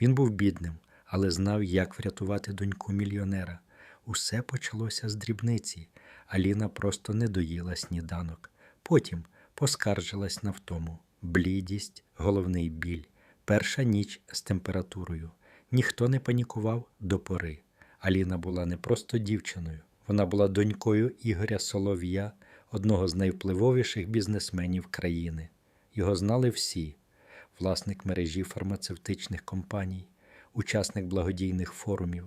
Він був бідним, але знав, як врятувати доньку мільйонера. Усе почалося з дрібниці. Аліна просто не доїла сніданок. Потім поскаржилась на втому, блідість, головний біль, перша ніч з температурою. Ніхто не панікував до пори. Аліна була не просто дівчиною, вона була донькою Ігоря Солов'я, одного з найвпливовіших бізнесменів країни. Його знали всі: власник мережі фармацевтичних компаній, учасник благодійних форумів,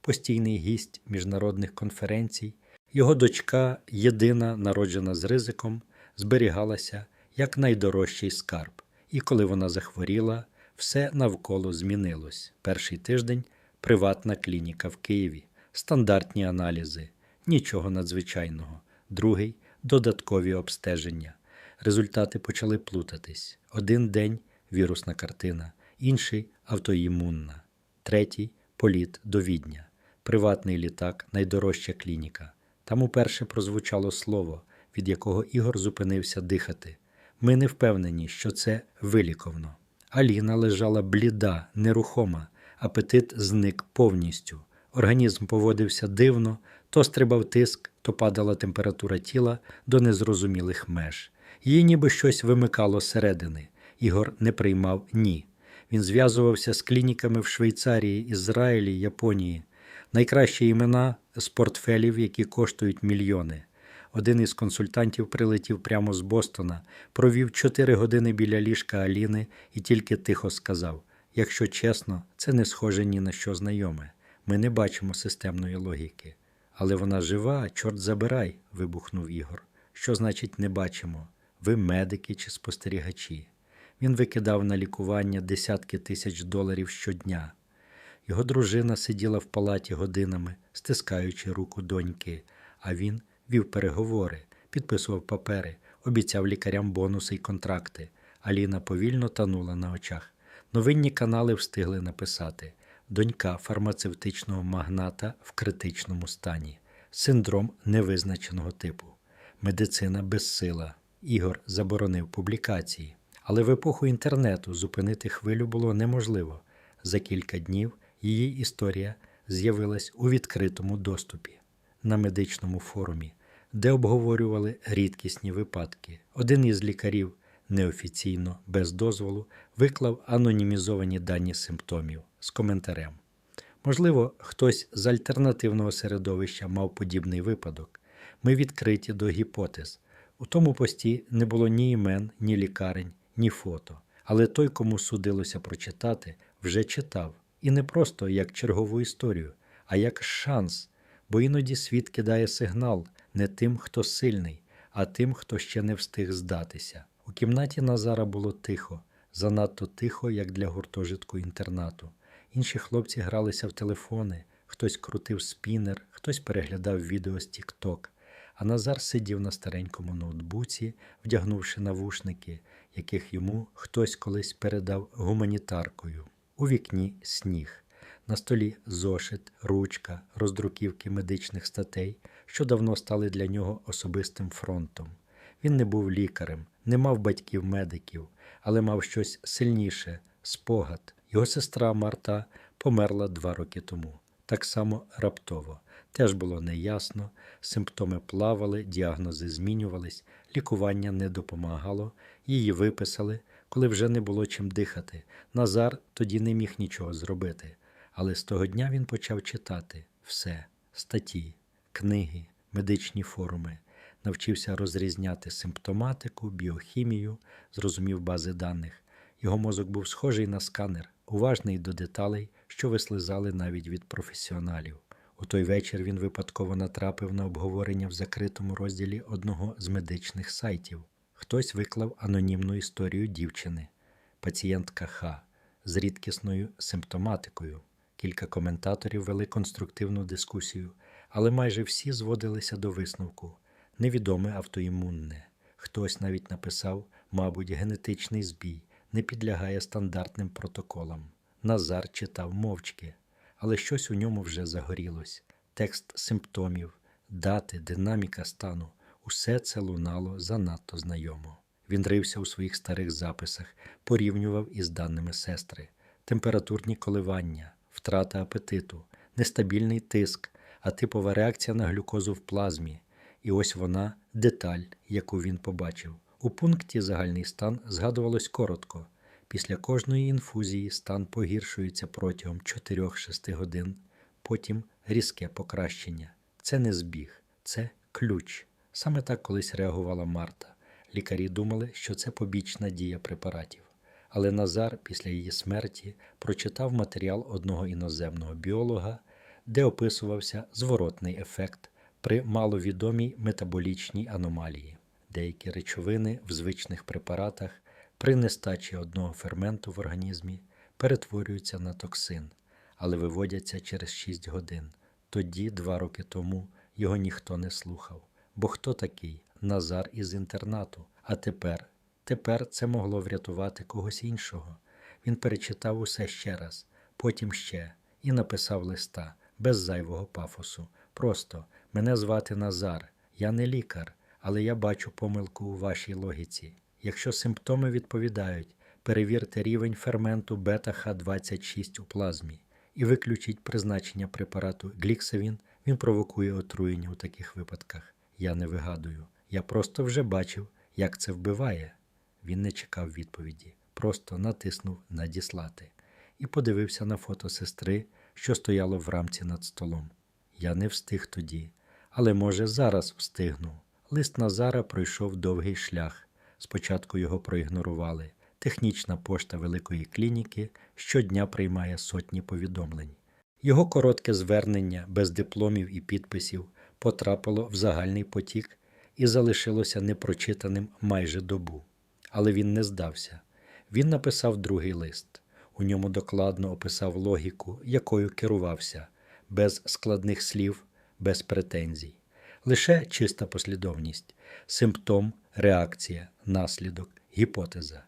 постійний гість міжнародних конференцій. Його дочка, єдина, народжена з ризиком, зберігалася як найдорожчий скарб, і коли вона захворіла, все навколо змінилось. Перший тиждень приватна клініка в Києві, стандартні аналізи, нічого надзвичайного. Другий додаткові обстеження. Результати почали плутатись. Один день вірусна картина, інший автоімунна, третій політ до Відня, приватний літак, найдорожча клініка. Там уперше прозвучало слово, від якого Ігор зупинився дихати. Ми не впевнені, що це виліковно. Аліна лежала бліда, нерухома, апетит зник повністю. Організм поводився дивно, то стрибав тиск, то падала температура тіла до незрозумілих меж. Її ніби щось вимикало зсередини. Ігор не приймав ні. Він зв'язувався з клініками в Швейцарії, Ізраїлі, Японії. Найкращі імена з портфелів, які коштують мільйони. Один із консультантів прилетів прямо з Бостона, провів чотири години біля ліжка Аліни і тільки тихо сказав: якщо чесно, це не схоже ні на що знайоме. Ми не бачимо системної логіки. Але вона жива, чорт забирай, вибухнув Ігор. Що значить не бачимо? Ви медики чи спостерігачі? Він викидав на лікування десятки тисяч доларів щодня. Його дружина сиділа в палаті годинами, стискаючи руку доньки, а він вів переговори, підписував папери, обіцяв лікарям бонуси й контракти. Аліна повільно танула на очах. Новинні канали встигли написати: донька фармацевтичного магната в критичному стані, синдром невизначеного типу, медицина безсила. Ігор заборонив публікації. Але в епоху інтернету зупинити хвилю було неможливо. За кілька днів її історія з'явилась у відкритому доступі на медичному форумі, де обговорювали рідкісні випадки. Один із лікарів неофіційно, без дозволу, виклав анонімізовані дані симптомів з коментарем. Можливо, хтось з альтернативного середовища мав подібний випадок. Ми відкриті до гіпотез. У тому пості не було ні імен, ні лікарень, ні фото. Але той, кому судилося прочитати, вже читав. І не просто як чергову історію, а як шанс, бо іноді світ кидає сигнал не тим, хто сильний, а тим, хто ще не встиг здатися. У кімнаті Назара було тихо, занадто тихо, як для гуртожитку інтернату. Інші хлопці гралися в телефони, хтось крутив спінер, хтось переглядав відео з TikTok, а Назар сидів на старенькому ноутбуці, вдягнувши навушники, яких йому хтось колись передав гуманітаркою. У вікні сніг. На столі зошит, ручка, роздруківки медичних статей, що давно стали для нього особистим фронтом. Він не був лікарем, не мав батьків медиків, але мав щось сильніше спогад. Його сестра Марта померла два роки тому. Так само раптово. Теж було неясно, симптоми плавали, діагнози змінювались, лікування не допомагало, її виписали, коли вже не було чим дихати. Назар тоді не міг нічого зробити. Але з того дня він почав читати все статті, книги, медичні форуми, навчився розрізняти симптоматику, біохімію, зрозумів бази даних. Його мозок був схожий на сканер, уважний до деталей, що вислизали навіть від професіоналів. У той вечір він випадково натрапив на обговорення в закритому розділі одного з медичних сайтів. Хтось виклав анонімну історію дівчини, пацієнтка Х з рідкісною симптоматикою. Кілька коментаторів вели конструктивну дискусію, але майже всі зводилися до висновку невідоме автоімунне. Хтось навіть написав, мабуть, генетичний збій не підлягає стандартним протоколам. Назар читав мовчки, але щось у ньому вже загорілось. Текст симптомів, дати, динаміка стану усе це лунало занадто знайомо. Він рився у своїх старих записах, порівнював із даними сестри. температурні коливання, втрата апетиту, нестабільний тиск, а типова реакція на глюкозу в плазмі. І ось вона деталь, яку він побачив. У пункті загальний стан згадувалось коротко. Після кожної інфузії стан погіршується протягом 4-6 годин, потім різке покращення. Це не збіг, це ключ. Саме так колись реагувала Марта. Лікарі думали, що це побічна дія препаратів. Але Назар після її смерті прочитав матеріал одного іноземного біолога, де описувався зворотний ефект при маловідомій метаболічній аномалії. Деякі речовини в звичних препаратах при нестачі одного ферменту в організмі перетворюються на токсин, але виводяться через 6 годин. Тоді, два роки тому, його ніхто не слухав. Бо хто такий? Назар із інтернату. А тепер, тепер це могло врятувати когось іншого. Він перечитав усе ще раз, потім ще, і написав листа без зайвого пафосу. Просто мене звати Назар, я не лікар, але я бачу помилку у вашій логіці. Якщо симптоми відповідають, перевірте рівень ферменту бета-Х26 у плазмі і виключіть призначення препарату гліксавін, він провокує отруєння у таких випадках. Я не вигадую. Я просто вже бачив, як це вбиває. Він не чекав відповіді, просто натиснув Надіслати і подивився на фото сестри, що стояло в рамці над столом. Я не встиг тоді, але, може, зараз встигну. Лист Назара пройшов довгий шлях. Спочатку його проігнорували. Технічна пошта великої клініки щодня приймає сотні повідомлень. Його коротке звернення без дипломів і підписів потрапило в загальний потік і залишилося непрочитаним майже добу. Але він не здався. Він написав другий лист. У ньому докладно описав логіку, якою керувався, без складних слів, без претензій. Лише чиста послідовність, симптом, реакція, наслідок, гіпотеза.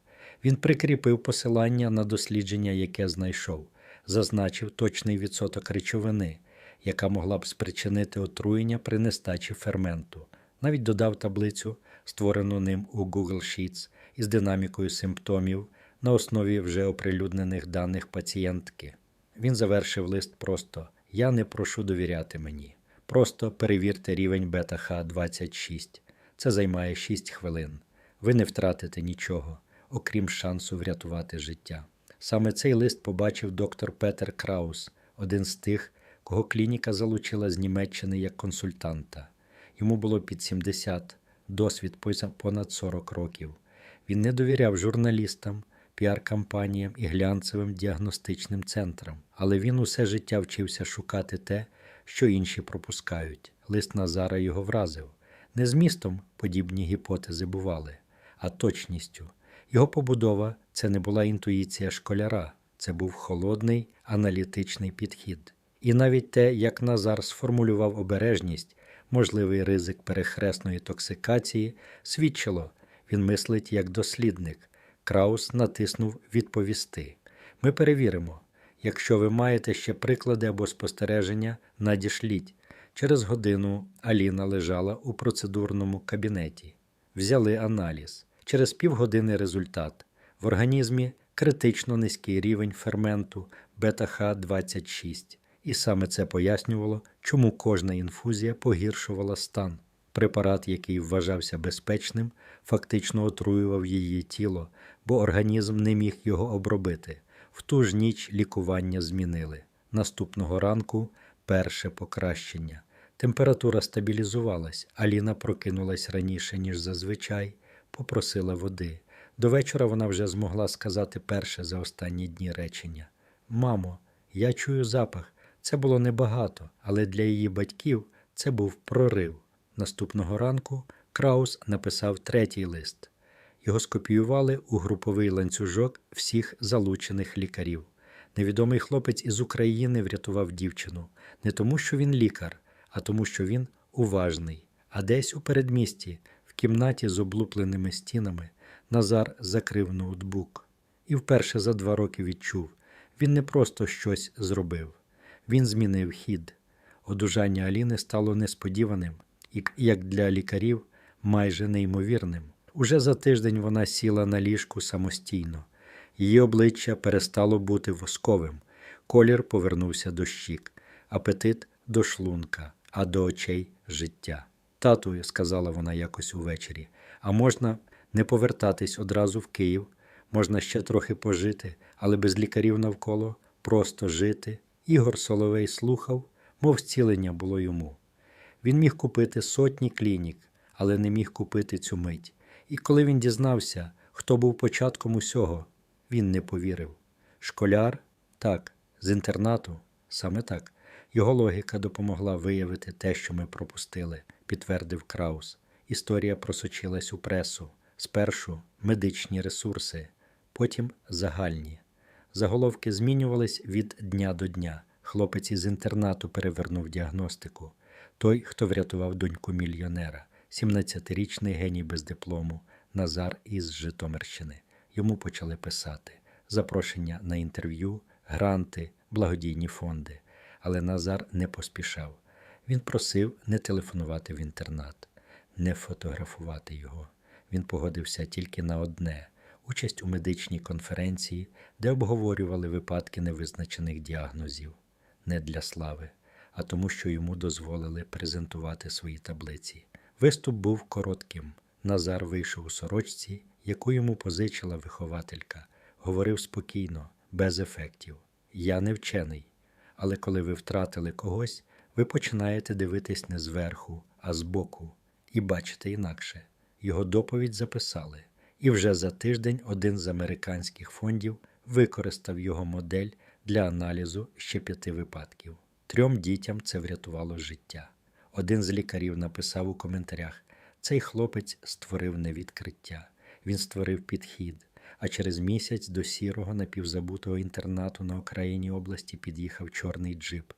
Він прикріпив посилання на дослідження, яке знайшов, зазначив точний відсоток речовини, яка могла б спричинити отруєння при нестачі ферменту. Навіть додав таблицю, створену ним у Google Sheets із динамікою симптомів на основі вже оприлюднених даних пацієнтки. Він завершив лист просто: Я не прошу довіряти мені. Просто перевірте рівень бета-Х26. Це займає 6 хвилин. Ви не втратите нічого, окрім шансу врятувати життя. Саме цей лист побачив доктор Петер Краус, один з тих, кого клініка залучила з Німеччини як консультанта. Йому було під 70, досвід понад 40 років. Він не довіряв журналістам, піар-кампаніям і глянцевим діагностичним центрам, але він усе життя вчився шукати те, що інші пропускають. Лист Назара його вразив. Не змістом подібні гіпотези бували, а точністю. Його побудова це не була інтуїція школяра, це був холодний аналітичний підхід. І навіть те, як Назар сформулював обережність, можливий ризик перехресної токсикації, свідчило, він мислить як дослідник. Краус натиснув Відповісти. Ми перевіримо. Якщо ви маєте ще приклади або спостереження, надішліть. Через годину Аліна лежала у процедурному кабінеті. Взяли аналіз. Через півгодини результат. В організмі критично низький рівень ферменту бета-Х26. І саме це пояснювало, чому кожна інфузія погіршувала стан. Препарат, який вважався безпечним, фактично отруював її тіло, бо організм не міг його обробити. В ту ж ніч лікування змінили. Наступного ранку перше покращення. Температура стабілізувалась, Аліна прокинулась раніше, ніж зазвичай, попросила води. До вечора вона вже змогла сказати перше за останні дні речення: Мамо, я чую запах. Це було небагато, але для її батьків це був прорив. Наступного ранку Краус написав третій лист. Його скопіювали у груповий ланцюжок всіх залучених лікарів. Невідомий хлопець із України врятував дівчину не тому, що він лікар, а тому, що він уважний. А десь у передмісті, в кімнаті з облупленими стінами, Назар закрив ноутбук і вперше за два роки відчув він не просто щось зробив, він змінив хід. Одужання Аліни стало несподіваним і, як для лікарів, майже неймовірним. Уже за тиждень вона сіла на ліжку самостійно. Її обличчя перестало бути восковим, колір повернувся до щік, апетит до шлунка, а до очей життя. Тату, сказала вона якось увечері, а можна не повертатись одразу в Київ, можна ще трохи пожити, але без лікарів навколо, просто жити. Ігор Соловей слухав, мов зцілення було йому. Він міг купити сотні клінік, але не міг купити цю мить. І коли він дізнався, хто був початком усього, він не повірив. Школяр? Так, з інтернату, саме так. Його логіка допомогла виявити те, що ми пропустили, підтвердив Краус. Історія просочилась у пресу. Спершу медичні ресурси, потім загальні. Заголовки змінювались від дня до дня. Хлопець із інтернату перевернув діагностику. Той, хто врятував доньку мільйонера, 17-річний геній без диплому, Назар із Житомирщини. Йому почали писати запрошення на інтерв'ю, гранти, благодійні фонди. Але Назар не поспішав. Він просив не телефонувати в інтернат, не фотографувати його. Він погодився тільки на одне участь у медичній конференції, де обговорювали випадки невизначених діагнозів, не для слави, а тому, що йому дозволили презентувати свої таблиці. Виступ був коротким. Назар вийшов у сорочці, яку йому позичила вихователька, говорив спокійно, без ефектів. Я не вчений, але коли ви втратили когось, ви починаєте дивитись не зверху, а збоку, і бачите інакше. Його доповідь записали, і вже за тиждень один з американських фондів використав його модель для аналізу ще п'яти випадків. Трьом дітям це врятувало життя. Один з лікарів написав у коментарях: цей хлопець створив не відкриття, він створив підхід. А через місяць до сірого напівзабутого інтернату на окраїні області під'їхав чорний джип.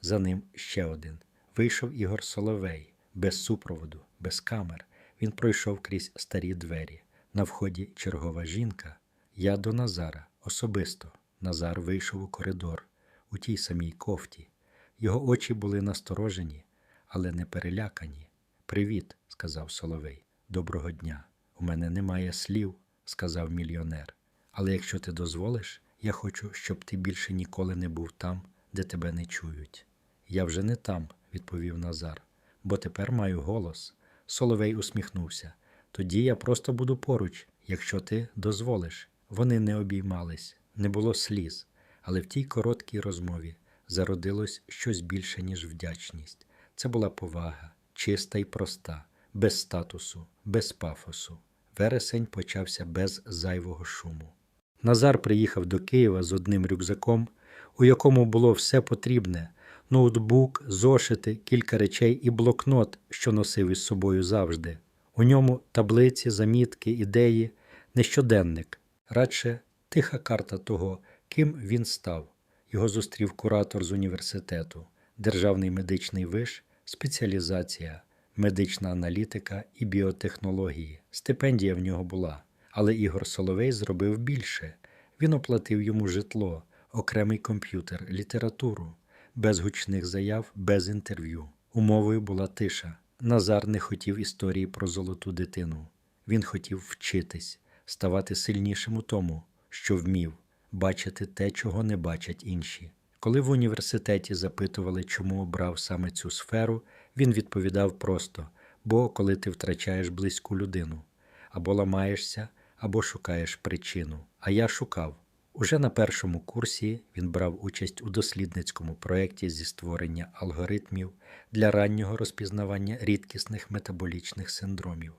За ним ще один. Вийшов Ігор Соловей, без супроводу, без камер. Він пройшов крізь старі двері. На вході чергова жінка. Я до Назара особисто. Назар вийшов у коридор у тій самій кофті. Його очі були насторожені, але не перелякані. Привіт, сказав Соловей. Доброго дня. У мене немає слів, сказав мільйонер. Але якщо ти дозволиш, я хочу, щоб ти більше ніколи не був там, де тебе не чують. Я вже не там, відповів Назар, бо тепер маю голос. Соловей усміхнувся. Тоді я просто буду поруч, якщо ти дозволиш. Вони не обіймались, не було сліз, але в тій короткій розмові зародилось щось більше, ніж вдячність. Це була повага, чиста і проста, без статусу, без пафосу. Вересень почався без зайвого шуму. Назар приїхав до Києва з одним рюкзаком, у якому було все потрібне: ноутбук, зошити, кілька речей і блокнот, що носив із собою завжди. У ньому таблиці, замітки, ідеї, не щоденник, радше тиха карта того, ким він став. Його зустрів куратор з університету, державний медичний виш, спеціалізація, медична аналітика і біотехнології. Стипендія в нього була, але Ігор Соловей зробив більше. Він оплатив йому житло, окремий комп'ютер, літературу, без гучних заяв, без інтерв'ю. Умовою була тиша. Назар не хотів історії про золоту дитину. Він хотів вчитись, ставати сильнішим у тому, що вмів, бачити те, чого не бачать інші. Коли в університеті запитували, чому обрав саме цю сферу, він відповідав просто: бо коли ти втрачаєш близьку людину, або ламаєшся, або шукаєш причину. А я шукав. Уже на першому курсі він брав участь у дослідницькому проєкті зі створення алгоритмів для раннього розпізнавання рідкісних метаболічних синдромів.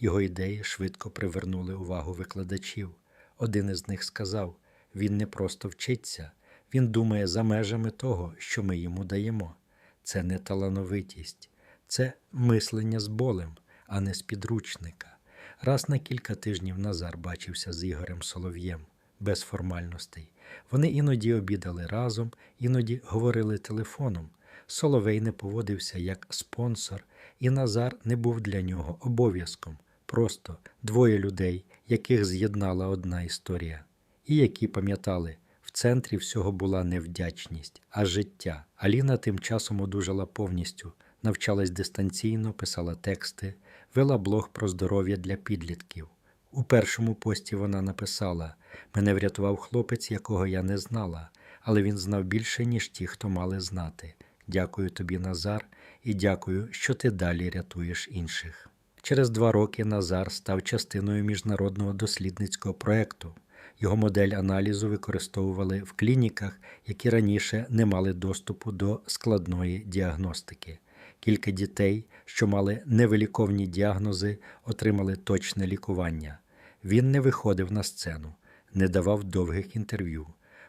Його ідеї швидко привернули увагу викладачів. Один із них сказав: він не просто вчиться, він думає за межами того, що ми йому даємо. Це не талановитість, це мислення з болем, а не з підручника. Раз на кілька тижнів Назар бачився з Ігорем Солов'єм без формальностей. Вони іноді обідали разом, іноді говорили телефоном. Соловей не поводився як спонсор, і Назар не був для нього обов'язком. Просто двоє людей, яких з'єднала одна історія, і які пам'ятали, центрі всього була не вдячність, а життя. Аліна тим часом одужала повністю, навчалась дистанційно, писала тексти, вела блог про здоров'я для підлітків. У першому пості вона написала: Мене врятував хлопець, якого я не знала, але він знав більше, ніж ті, хто мали знати. Дякую тобі, Назар, і дякую, що ти далі рятуєш інших. Через два роки Назар став частиною міжнародного дослідницького проєкту. Його модель аналізу використовували в клініках, які раніше не мали доступу до складної діагностики. Кілька дітей, що мали невиліковні діагнози, отримали точне лікування. Він не виходив на сцену, не давав довгих інтерв'ю,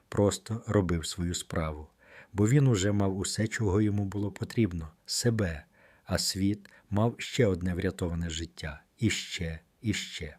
просто робив свою справу, бо він уже мав усе, чого йому було потрібно себе, а світ мав ще одне врятоване життя і ще, і ще.